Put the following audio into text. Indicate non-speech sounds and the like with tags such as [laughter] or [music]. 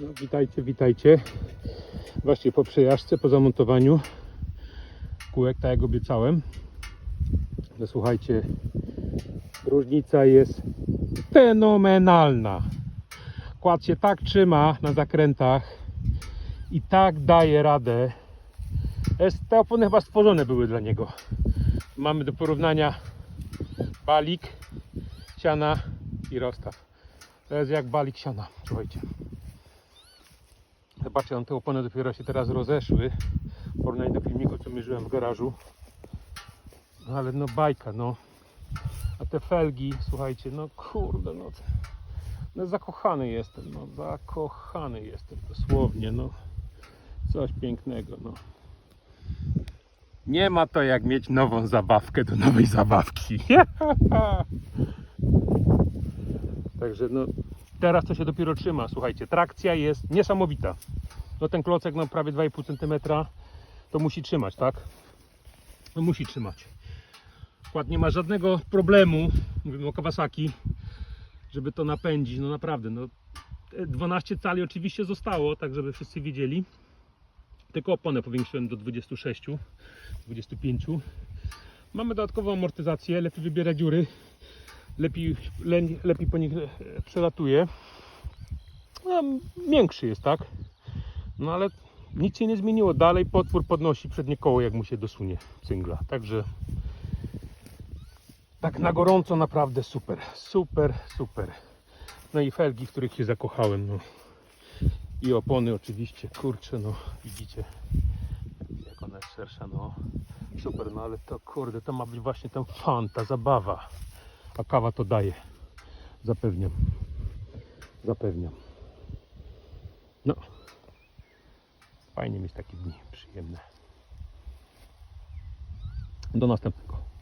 No, witajcie, witajcie. Właśnie po przejażdżce, po zamontowaniu kółek, tak jak obiecałem. No słuchajcie, różnica jest fenomenalna. Kład się tak trzyma na zakrętach i tak daje radę. Te opony chyba stworzone były dla niego. Mamy do porównania balik, siana i rozstaw. To jest jak balik siana, słuchajcie. On te opony dopiero się teraz rozeszły w porównaniu do filmiku, co mierzyłem w garażu. No ale no bajka, no. A te felgi, słuchajcie, no kurde, no. No zakochany jestem, no zakochany jestem dosłownie, no. Coś pięknego, no. Nie ma to jak mieć nową zabawkę do nowej zabawki. [laughs] Także no, teraz to się dopiero trzyma, słuchajcie. Trakcja jest niesamowita. No ten klocek no prawie 2,5 cm to musi trzymać, tak? No musi trzymać. Kład nie ma żadnego problemu, mówimy o Kawasaki, żeby to napędzić. No naprawdę, no 12 cali oczywiście zostało, tak żeby wszyscy wiedzieli. Tylko oponę powiększyłem do 26, 25. Mamy dodatkową amortyzację, lepiej wybiera dziury, lepiej, le, lepiej po nich e, przelatuje. No, jest, tak? No ale nic się nie zmieniło. Dalej potwór podnosi przednie koło, jak mu się dosunie cyngla. Także tak na gorąco naprawdę super, super, super. No i felgi, w których się zakochałem. No. I opony oczywiście, kurczę, no widzicie jak ona jest szersza, no super, no ale to kurde, to ma być właśnie ten fan, ta zabawa, a kawa to daje, zapewniam, zapewniam. No, fajnie mieć takie dni, przyjemne. Do następnego.